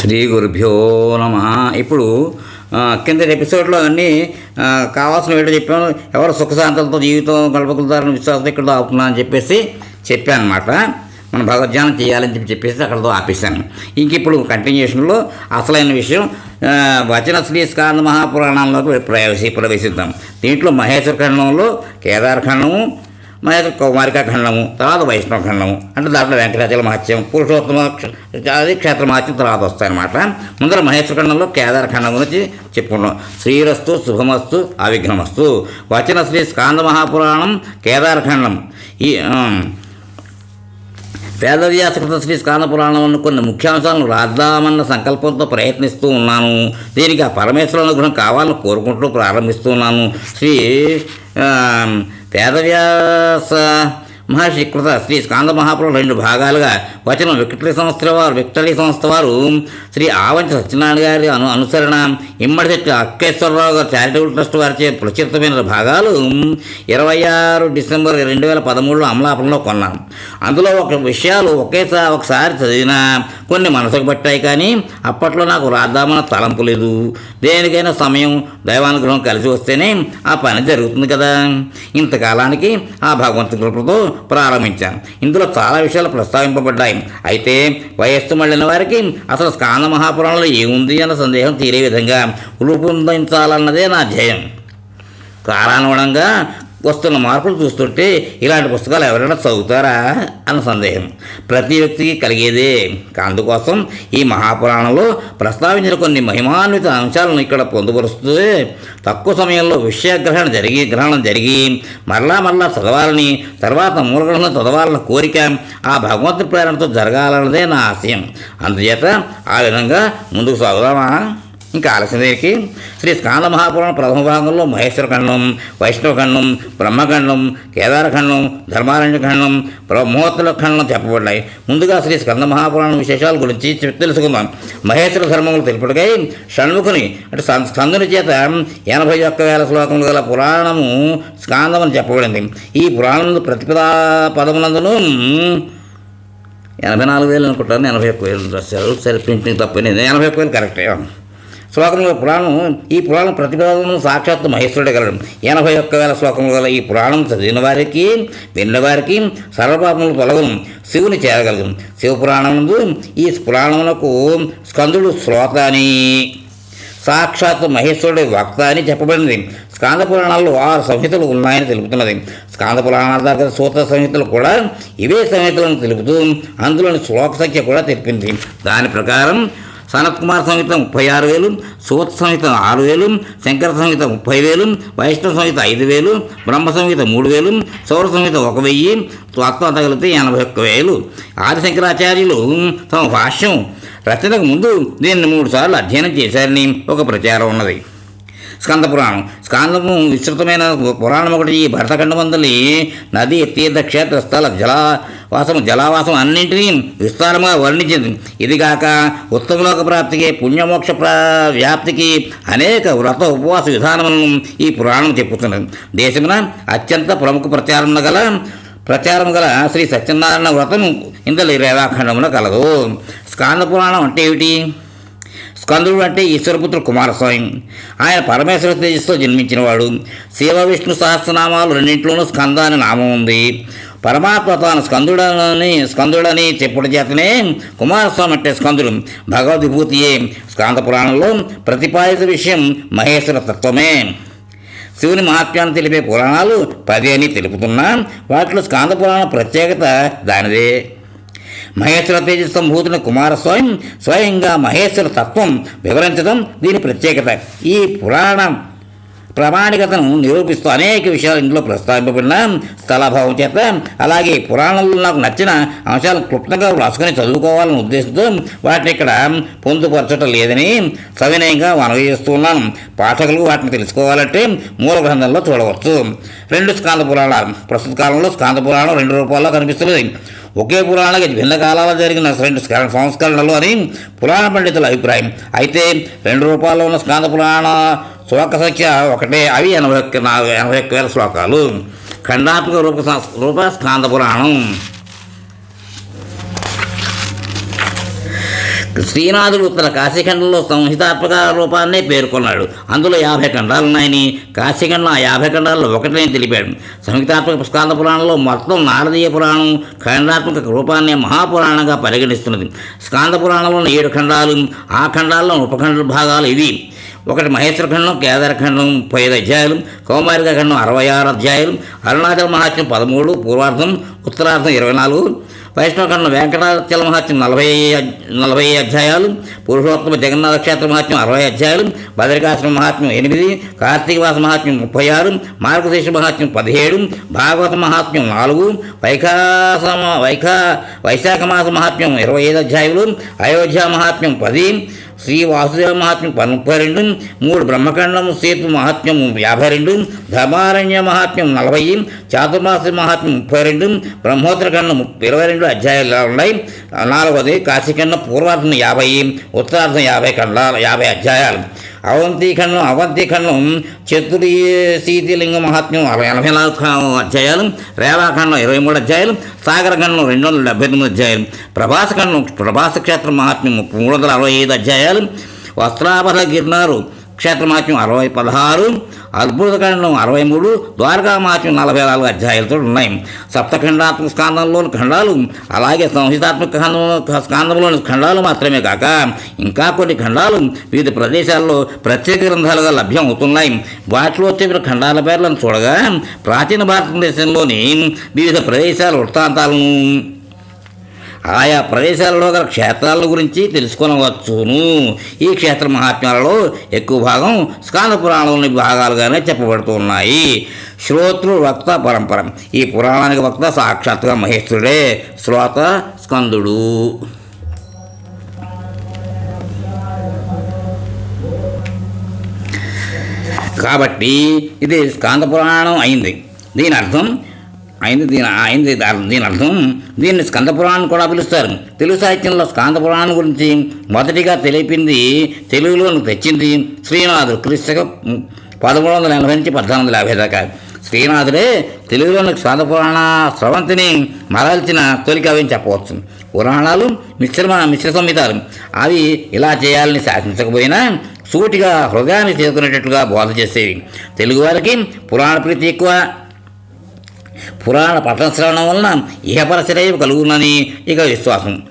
శ్రీ గురుభ్యో నమ. ఇప్పుడు కింద ఎపిసోడ్లో అన్నీ కావాల్సిన ఏంటో చెప్పాను. ఎవరు సుఖశాంతులతో జీవితం గడపగలుగుతారని విశ్వాసం ఇక్కడ ఆపుతున్నా అని చెప్పేసి చెప్పాను అనమాట మనం భగవద్ధ్యానం చేయాలని చెప్పి చెప్పేసి అక్కడతో ఆపేశాను. ఇంక ఇప్పుడు కంటిన్యూషన్లో అసలైన విషయం వచన శ్రీ స్కాంద మహాపురాణంలోకి ప్రవేశి ప్రవేశిద్దాం. దీంట్లో మహేశ్వర ఖండంలో కేదార ఖండము కుమారికా ఖండము తర్వాత వైష్ణవ ఖండము అంటే దాంట్లో వెంకటాచల మహత్యం పురుషోత్తమ అది క్షేత్ర మహత్యం తర్వాత వస్తాయన్నమాట. ముందర మహేశ్వర ఖండంలో కేదార ఖండం గురించి చెప్పుకున్నాం శ్రీరస్తు శుభమస్తు అవిఘ్నమస్తు. వచన శ్రీ స్కాంద మహాపురాణం కేదార ఖండం. ఈ వేదవ్యాసకృత శ్రీ స్కాంద పురాణంలో కొన్ని ముఖ్యాంశాలను రాద్దామన్న సంకల్పంతో ప్రయత్నిస్తూ ఉన్నాను. దీనికి ఆ పరమేశ్వర అనుగ్రహం కావాలని కోరుకుంటూ ప్రారంభిస్తూ ఉన్నాను. శ్రీ ఆ, వేదవ్యాస మహర్షి కృత శ్రీ స్కాంద మహాపురం రెండు భాగాలుగా వచనం విక్టరీ సంస్థల వారు విక్టరీ సంస్థ వారు. శ్రీ ఆవంచి సత్యనారాయణ గారి అను అనుసరణ ఇమ్మడి చెట్టు అక్కేశ్వరరావు గారు చారిటబుల్ ట్రస్ట్ వారిచే ప్రచురితమైన భాగాలు ఇరవై ఆరు డిసెంబర్ రెండు వేల పదమూడులో అమలాపంలో కొన్నాం. అందులో ఒక విషయాలు ఒకేసారి ఒకసారి చదివినా కొన్ని మనసుకు పట్టాయి కానీ అప్పట్లో నాకు రాద్దామన్న తలంపు లేదు. దేనికైనా సమయం దైవానుగ్రహం కలిసి వస్తేనే ఆ పని జరుగుతుంది కదా. ఇంతకాలానికి ఆ భగవంతు కృపతో ప్రారంభించాను ఇందులో చాలా విషయాలు ప్రస్తావింపబడ్డాయి. అయితే వయస్సు మళ్ళిన వారికి అసలు స్కాంద మహాపురాణంలో ఏముంది అన్న సందేహం తీరే విధంగా రూపొందించాలన్నదే నా ధ్యేయం. కాలానుగుణంగా వస్తున్న మార్పులు చూస్తుంటే ఇలాంటి పుస్తకాలు ఎవరైనా చదువుతారా అన్న సందేహం. ప్రతి వ్యక్తికి కలిగేదే. అందుకోసం ఈ మహాపురాణంలో ప్రస్తావించిన కొన్ని మహిమాన్విత అంశాలను ఇక్కడ పొందుపరుస్తూ తక్కువ సమయంలో విషయగ్రహణ జరిగి గ్రహణం జరిగి మరలా మరలా చదవాలని తర్వాత మూలగ్రహణం చదవాలన్న కోరిక ఆ భగవంతుడి ప్రేరణతో జరగాలన్నదే నా ఆశయం. అందుచేత ఆ విధంగా ముందుకు సాగుదామా? ఇంకా ఆలస్యం శ్రీ స్కాంద మహాపురాణ ప్రథమ భాగంలో మహేశ్వర ఖండం వైష్ణవఖండం బ్రహ్మఖండం కేదారఖండం ధర్మారణ్యఖండం ఖండం బ్రహ్మోత్తర ఖండం చెప్పబడ్డాయి. ముందుగా శ్రీ స్కంద మహాపురాణం విశేషాల గురించి తెలుసుకుందాం. మహేశ్వర ధర్మములు తెలుపుటకై షణ్ముఖుని అంటే స్కందుని చేత ఎనభై ఒక్క వేల శ్లోకములు గల పురాణము స్కాందం అని చెప్పబడింది. ఈ పురాణం ప్రతిపదా పదములందును ఎనభై నాలుగు వేలు అనుకుంటాను. ఎనభై ఒక్క వేలు రాశారు. సరే ప్రింటింగ్ తప్పనింది ఎనభై ఒక్క వేలు కరెక్టే. శ్లోకంలో పురాణం ఈ పురాణం ప్రతిపాదనను సాక్షాత్తు మహేశ్వరుడు గలడు ఎనభై ఒక్క వేల శ్లోకములు గల ఈ పురాణం చదివిన వారికి విన్నవారికి సర్వపాపములు తొలగను శివుని చేరగలదు. శివపురాణముందు ఈ పురాణములకు స్కందుడు శ్రోత అని సాక్షాత్ మహేశ్వరుడి వక్త అని చెప్పబడింది స్కాంద పురాణాల్లో ఆరు సంహితలు ఉన్నాయని తెలుపుతున్నది. స్కాంద పురాణాల దగ్గర సూత్ర సంహితలు కూడా ఇవే సంహితలను తెలుపుతూ అందులోని శ్లోక సంఖ్య కూడా తెలిపింది. దాని ప్రకారం సనత్ కుమార్ సంహిత ముప్పై ఆరు వేలు సూత సంహిత ఆరు వేలు శంకర సంహిత ముప్పై వేలు వైష్ణవ సంహిత ఐదు వేలు బ్రహ్మ సంహిత మూడు వేలు సౌర సంహిత ఒక వెయ్యి త్వత్వ తగిలితే ఎనభై ఒక్క వేలు. ఆది శంకరాచార్యులు తమ భాష్యం రచనకు ముందు దీన్ని మూడు సార్లు అధ్యయనం చేశారని ఒక ప్రచారం ఉన్నది. స్కంద పురాణం స్కాందము విస్తృతమైన పురాణం ఒకటి. ఈ భరతఖండమందలి నది తీర్థ క్షేత్ర స్థల జలావాసం జలావాసం అన్నింటినీ విస్తారంగా వర్ణించింది. ఇదిగాక ఉత్తమలోక ప్రాప్తికి పుణ్యమోక్ష ప్రా వ్యాప్తికి అనేక వ్రత ఉపవాస విధానములను ఈ పురాణం చెప్పుతున్నది. దేశమున అత్యంత ప్రముఖ ప్రచారం గల ప్రచారం గల శ్రీ సత్యనారాయణ వ్రతం ఇందులో రేవాఖండమున కలదు. స్కాంద పురాణం అంటే ఏమిటి? స్కందుడు అంటే ఈశ్వరపుత్రుడు కుమారస్వామి. ఆయన పరమేశ్వర తేజస్తో జన్మించినవాడు. శివ విష్ణు సహస్రనామాలు రెండింటిలోనూ స్కంద అనే నామం ఉంది. పరమాత్మ తాను స్కందుడని స్కందుడని చెప్పుడు చేతనే కుమారస్వామి అంటే స్కందుడు. భగవద్విభూతియే స్కాంద పురాణంలో ప్రతిపాదిత విషయం మహేశ్వర తత్వమే. శివుని మహాత్మ్యాన్ని తెలిపే పురాణాలు పది అని తెలుపుతున్నా. వాటిలో స్కాంద పురాణ ప్రత్యేకత దానిదే. మహేశ్వర తేజ సంభూతుని కుమారస్వామి స్వయంగా మహేశ్వర తత్వం వివరించడం దీని ప్రత్యేకత. ఈ పురాణ ప్రామాణికతను నిరూపిస్తూ అనేక విషయాలు ఇందులో ప్రస్తావింపబడిన స్థలాభావం చేత అలాగే పురాణంలో నాకు నచ్చిన అంశాలు క్లుప్తంగా రాసుకొని చదువుకోవాలని ఉద్దేశంతో వాటిని ఇక్కడ పొందుపరచటం లేదని సవినయంగా మనవి చేస్తున్నాను పాఠకులు వాటిని తెలుసుకోవాలంటే మూల గ్రంథంలో చూడవచ్చు. రెండు స్కాంద పురాణాలు. ప్రస్తుత కాలంలో స్కాంద పురాణం రెండు రూపాల్లో కనిపిస్తున్నది. ఒకే పురాణానికి భిన్న కాలాల జరిగిన రెండు స్క- సంస్కరణలు అని పురాణ పండితుల అభిప్రాయం. అయితే రెండు రూపాల్లో ఉన్న స్కాంద పురాణ శ్లోక సంఖ్య ఒకటే. అవి ఎనభై ఒక్క నాలుగు ఎనభై ఒక్క వేల శ్లోకాలు. ఖండాత్మక రూప రూప స్కాంద పురాణం. శ్రీనాథుడు ఉత్తర కాశీఖండంలో సంహితాత్మక రూపాన్నే పేర్కొన్నాడు. అందులో యాభై ఖండాలు ఉన్నాయని కాశీఖండం ఆ యాభై ఖండాల్లో ఒకటని తెలిపాడు. సంహితాత్మక స్కాంద పురాణంలో మొత్తం నారదీయ పురాణం ఖండాత్మక రూపాన్ని మహాపురాణంగా పరిగణిస్తున్నది. స్కాంద పురాణంలోని ఏడు ఖండాలు ఆ ఖండాల్లో ఉపఖండ భాగాలు ఇవి. ఒకటి మహేశ్వర ఖండం ముప్పై ఐదు అధ్యాయులు కౌమారిక ఖండం అరవై ఆరు అధ్యాయులు అరుణాచల మహాత్యం పదమూడు పూర్వార్థం ఉత్తరార్థం ఇరవై నాలుగు వైష్ణవఖండం వెంకటాచల మహాత్యం నలభై నలభై అధ్యాయాలు పురుషోత్తమ జగన్నాథ క్షేత్ర మహాత్యం అరవై అధ్యాయులు భద్రికాశ్రమ మహాత్మ్యం ఎనిమిది కార్తీకవాస మహాత్మ్యం ముప్పై ఆరు మార్గశీర్ష మహాత్మ్యం పదిహేడు భాగవత మహాత్మ్యం నాలుగు వైఖాస వైఖా వైశాఖ మాస మహాత్మ్యం ఇరవై ఐదు అధ్యాయులు అయోధ్య మహాత్మ్యం పది శ్రీ వాసుదేవ మహాత్మ్యం ముప్పై రెండు మూడు బ్రహ్మఖండం సేతు మహాత్మ్యం యాభై రెండు ధర్మారణ్య మహాత్మ్యం నలభై చాతుర్మాస మహాత్మ్యం ముప్పై రెండు బ్రహ్మోత్తరఖండం ఇరవై రెండు అధ్యాయాలు ఉన్నాయి. నాలుగవది కాశీఖండం పూర్వార్థం యాభై ఉత్తరార్థం యాభై ఖండాలు యాభై అధ్యాయాలు. అవంతిఖండం అవంతిఖండం అవంతి శీతిలింగ మహాత్మ్యం ఎనభై నాలుగు అధ్యాయాలు రేవాఖండం ఇరవై మూడు అధ్యాయాలు సాగరఖండం రెండు వందల డెబ్బై తొమ్మిది అధ్యాయాలు ప్రభాసఖండం ప్రభాస క్షేత్ర మహాత్మ్యం మూడు వందల అరవై ఐదు అధ్యాయాలు వస్త్రాపథ గిర్నారు క్షేత్ర మహాత్మ్యం అరవై పదహారు అద్భుత ఖండం అరవై మూడు ద్వారకా నలభై నాలుగు అధ్యాయాలతో ఉన్నాయి. సప్తఖండాత్మక స్కాందంలోని ఖండాలు అలాగే సంహితాత్మక ఖండం స్కాందంలోని ఖండాలు మాత్రమే కాక ఇంకా కొన్ని ఖండాలు వివిధ ప్రదేశాల్లో ప్రత్యేక గ్రంథాలుగా లభ్యం అవుతున్నాయి వాటిలో చెప్పిన ఖండాల పేర్లను చూడగా ప్రాచీన భారతదేశంలోని వివిధ ప్రదేశాల వృత్తాంతాలను ఆయా ప్రదేశాలలో గల క్షేత్రాల గురించి తెలుసుకొనవచ్చును. ఈ క్షేత్ర మహాత్మ్యాలలో ఎక్కువ భాగం స్కాంద పురాణంలోని భాగాలుగానే చెప్పబడుతున్నాయి. శ్రోతృ వక్త పరంపర. ఈ పురాణానికి వక్త సాక్షాత్గా మహేశ్వరుడే శ్రోత స్కందుడు. కాబట్టి ఇది స్కాంద పురాణం అయింది. దీని అర్థం అయింది దీని అయింది దీని అర్థం దీన్ని స్కందపురాణం కూడా పిలుస్తారు. తెలుగు సాహిత్యంలో స్కందపురాణం గురించి మొదటిగా తెలిపింది తెలుగులోను తెచ్చింది శ్రీనాథుడు. క్రీస్తక పదమూడు వందల ఎనభై నుంచి పద్నాలుగు వందల యాభై దాకా. శ్రీనాథుడే తెలుగులోని స్కందపురాణ స్రవంతిని మరల్చిన తొలి కవి చెప్పవచ్చు. పురాణాలు మిశ్రమ మిశ్ర సంహితాలు. అవి ఇలా చేయాలని శాసించకపోయినా సూటిగా హృదయాన్ని చేరుకునేటట్లుగా బోధ చేసేవి. తెలుగువారికి పురాణ ప్రీతి ఎక్కువ. పురాణ పఠన శ్రవణం వలన ఇహపరచరేవి కలుగునని ఇక విశ్వాసం.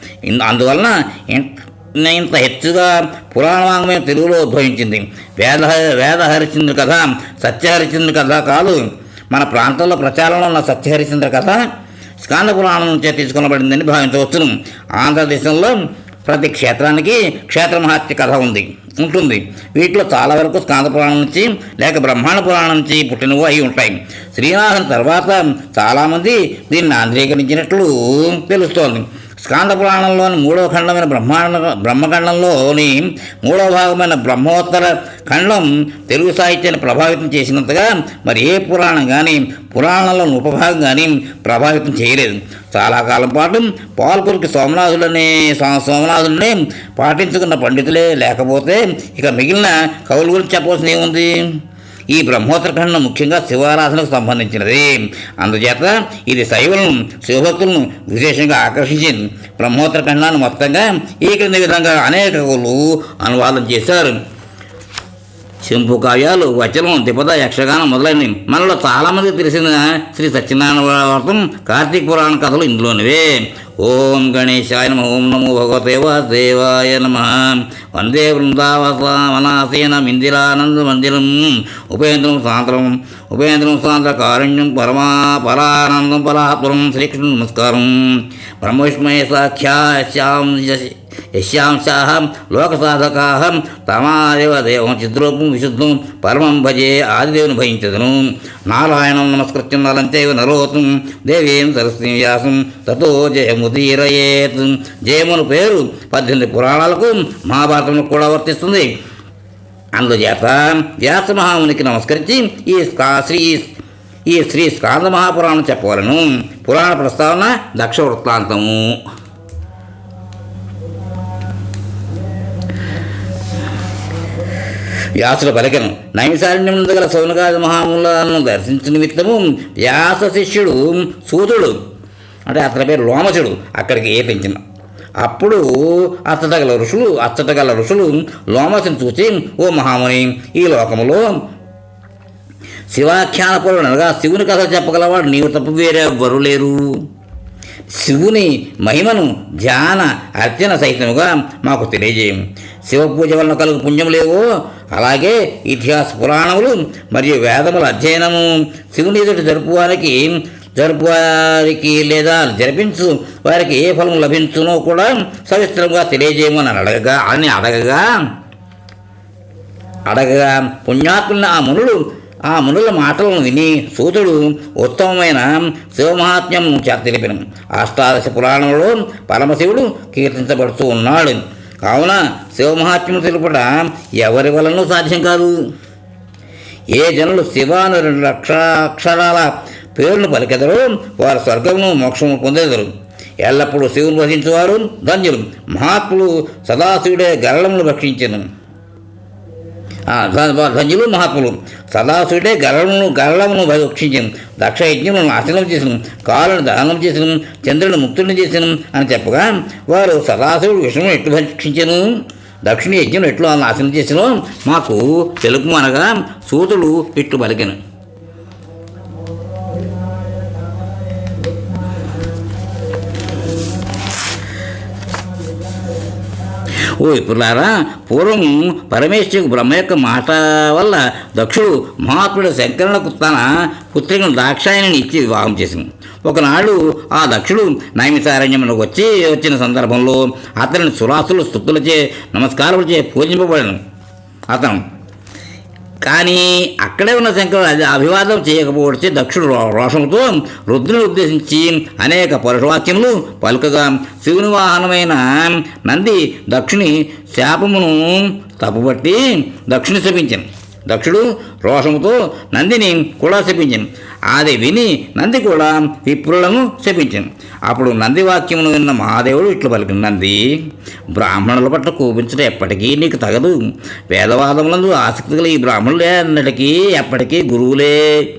అందువలన ఇన్- ఇంత హెచ్చుగా పురాణ వాంగ్మయం తెలుగులో ఉద్భవించింది. వేద వేద హరిశ్చంద్ర కథ సత్యహరిశ్చంద్ర కథ కాదు. మన ప్రాంతంలో ప్రచారంలో ఉన్న సత్యహరిశ్చంద్ర కథ స్కాంద పురాణం నుంచే తీసుకొనబడిందని భావించవచ్చును. ఆంధ్రదేశంలో ప్రతి క్షేత్రానికి క్షేత్ర మహాత్య కథ ఉంది ఉంటుంది. వీటిలో చాలా వరకు స్కాంద పురాణం నుంచి లేక బ్రహ్మాండ పురాణం నుంచి పుట్టినవి అయి ఉంటాయి. శ్రీనాథన్ తర్వాత చాలామంది దీన్ని ఆంధ్రీకరించినట్లు తెలుస్తోంది. స్కాంద పురాణంలోని మూడవ ఖండమైన బ్రహ్మాండ బ్రహ్మఖండంలోని మూడవ భాగమైన బ్రహ్మోత్తర ఖండం తెలుగు సాహిత్యాన్ని ప్రభావితం చేసినంతగా మరి ఏ పురాణం కానీ పురాణంలోని ఉపభాగం కానీ ప్రభావితం చేయలేదు. చాలా కాలం పాటు పాల్పూరికి సోమనాథుడనే సో- పాటించుకున్న పండితులే లేకపోతే ఇక మిగిలిన కవుల గురించి చెప్పవలసిన ఏముంది? ఈ బ్రహ్మోత్తర ఖండం ముఖ్యంగా శివారాధనకు సంబంధించినది. అందుచేత ఇది శైవులను శివభక్తులను విశేషంగా ఆకర్షించింది బ్రహ్మోత్తర ఖండాన్ని మొత్తంగా ఈ క్రింది విధంగా అనేక కవులు అనువాదం చేశారు. చెంపు కావ్యాలు వచనం దిపద యక్షగానం మొదలైనవి. మనలో చాలామంది తెలిసిన శ్రీ సత్యనారాయణ వ్రతం కార్తీక పురాణ కథలు ఇందులోనివే. ఓం గణేశాయ నమ ఓం నమో భగవతే వాసుదేవాయ నమ. వందే బృందావనాసేనం ఇందిరానంద మందిరం ఉపేంద్రం సాంద్రం ఉపేంద్రం సాంద్ర కారుణ్యం పరమా పరానందం పరాపురం శ్రీకృష్ణ నమస్కారం. బ్రహ్మవిష్మయ సాఖ్యాశ్యాం యశాంశాహ లోకసాధకాహం తమాదేవ దేవం చిద్రూపం విశుద్ధం పరమం భజే ఆదిదేవుని భయించదును నారాయణం నమస్కృత్యం నలంతేవ నరోతం దేవీం సరస్వతి వ్యాసం తతో జయముదీరయేత్. జయమును పేరు పద్దెనిమిది పురాణాలకు మహాభారతంలో కూడా వర్తిస్తుంది. అందుచేత వ్యాస మహామునికి నమస్కరించి ఈ శ్రీ ఈ శ్రీ స్కాంద మహాపురాణం చెప్పవలను. పురాణ ప్రస్తావన దక్ష వృత్తాంతము వ్యాసుల పలికను నైమిసారణ్యం గల సౌనకాది మహాములను దర్శించిన నిమిత్తము వ్యాస శిష్యుడు సూతుడు. అంటే అతని పేరు లోమసుడు అక్కడికి ఏపించిన అప్పుడు అచ్చటగల ఋషులు అచ్చటగల ఋషులు లోమసుని చూసి ఓ మహాముని ఈ లోకములో శివాఖ్యాన పరుడు అనగా శివుని కథ చెప్పగలవాడు నీవు తప్ప వేరే ఎవ్వరు లేరు. శివుని మహిమను ధ్యాన అర్చన సహితముగా మాకు తెలియజేయం. శివ పూజ వలన కలుగు పుణ్యం లేవో. అలాగే ఇతిహాస పురాణములు మరియు వేదముల అధ్యయనము శివుని ఎదుటి జరుపువారికి జరుపువారికి లేదా జరిపించు వారికి ఏ ఫలం లభించునో కూడా సవిస్తరంగా తెలియజేయమని అడగగా అని అడగగా అడగగా పుణ్యాత్ముల ఆ మునులు ఆ మునుల మాటలను విని సూతుడు ఉత్తమమైన శివమహాత్మ్యం చేత తెలిపిన. అష్టాదశ పురాణంలో పరమశివుడు కీర్తించబడుతూ ఉన్నాడు. కావున శివమహాత్మ్యం తెలుపట ఎవరి వలన సాధ్యం కాదు. ఏ జనులు శివాను రెండు లక్ష అక్షరాల పేరును పలికెదరు వారు స్వర్గమును మోక్షము పొందేదరు. ఎల్లప్పుడూ శివుని భజించేవారు ధన్యులు. మహాత్ములు సదాశివుడే గరళమును భక్షించను ధన్యులు మహాత్ములు సదాసుడే గరళమును గరళమును భక్షించను. దక్ష యజ్ఞమును నాశనం చేసిన. కాలను దహనం చేసిన. చంద్రుని ముక్తుని చేసిన అని చెప్పగా వారు సదాసుడు విషయము ఎట్లు భక్షించను? దక్షిణ యజ్ఞం ఎట్లు నాశనం చేసినో? మాకు తెలుపు అనగా సూతుడు ఇట్లు పలికను. ఓ ఇప్పుడులారా పూర్వం పరమేశ్వరుకు బ్రహ్మ యొక్క మాట వల్ల దక్షుడు మహాత్ముడు శంకరులకు తన పుత్రికను దాక్షాయణిని ఇచ్చి వివాహం చేసింది. ఒకనాడు ఆ దక్షుడు నైమిసారణ్యమునకు వచ్చి వచ్చిన సందర్భంలో అతనిని సురాసులు స్థుతులచే నమస్కారములచే పూజింపబడను. అతను కానీ అక్కడే ఉన్న శంకరుడు అది అభివాదం చేయకపోవచ్చే దక్షుడు రోషంతో రుద్రుని ఉద్దేశించి అనేక పరుషవాక్యములు పలుకగా శివుని వాహనమైన నంది దక్షుని శాపమును తప్పుబట్టి దక్షుని శపించాను. దక్షుడు రోషముతో నందిని కూడా శపించాను. అది విని నంది కూడా విప్రులను శపించింది అప్పుడు నంది వాక్యమును విన్న మహాదేవుడు ఇట్లు పలికిన నంది బ్రాహ్మణుల పట్ల కోపించడం ఎప్పటికీ నీకు తగదు. వేదవాదములందు ఆసక్తి గల ఈ బ్రాహ్మణులే అన్నటికీ ఎప్పటికీ గురువులే.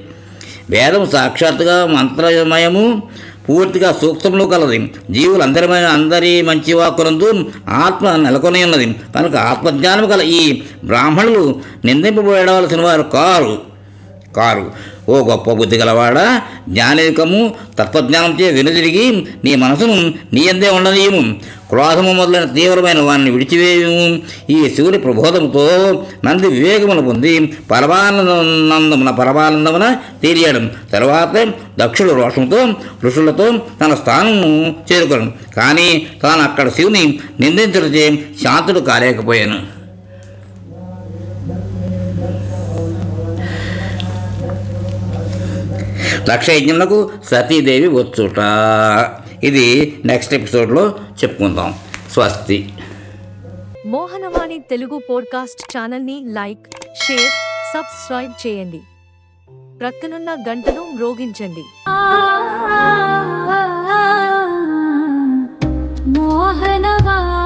వేదం సాక్షాత్తుగా మంత్రమయము పూర్తిగా సూక్తములు కలది జీవులందరిమైన అందరి మంచి వాక్కులందు ఆత్మ నెలకొని ఉన్నది. కనుక ఆత్మజ్ఞానం గల ఈ బ్రాహ్మణులు నిందింపబడవలసిన వారు కారు కారు. ఓ గొప్ప బుద్ధి గలవాడా? జ్ఞానేకము తత్వజ్ఞానంచే వెనుదిరిగి నీ మనసును నీ అందే ఉండనీయము. క్రోధము మొదలైన తీవ్రమైన వారిని విడిచివేయము. ఈ శివుని ప్రబోధముతో నంది వివేకమును పొంది పరమానందమున పరమానందమున తీరియడం తర్వాత దక్షుడు రోషంతో ఋషులతో తన స్థానము చేరుకోను. కానీ తాను అక్కడ శివుని నిందించడిచే శాంతుడు కాలేకపోయాను. లక్ష యజ్ఞములకు సతీదేవి వచ్చుట. ఇది నెక్స్ట్ ఎపిసోడ్లో చెప్పుకుందాం. స్వస్తి. మోహనవాణి తెలుగు పోడ్కాస్ట్ ఛానల్ని లైక్ షేర్ సబ్స్క్రైబ్ చేయండి. ప్రక్కనున్న గంటను రోగించండి మోహనవాణి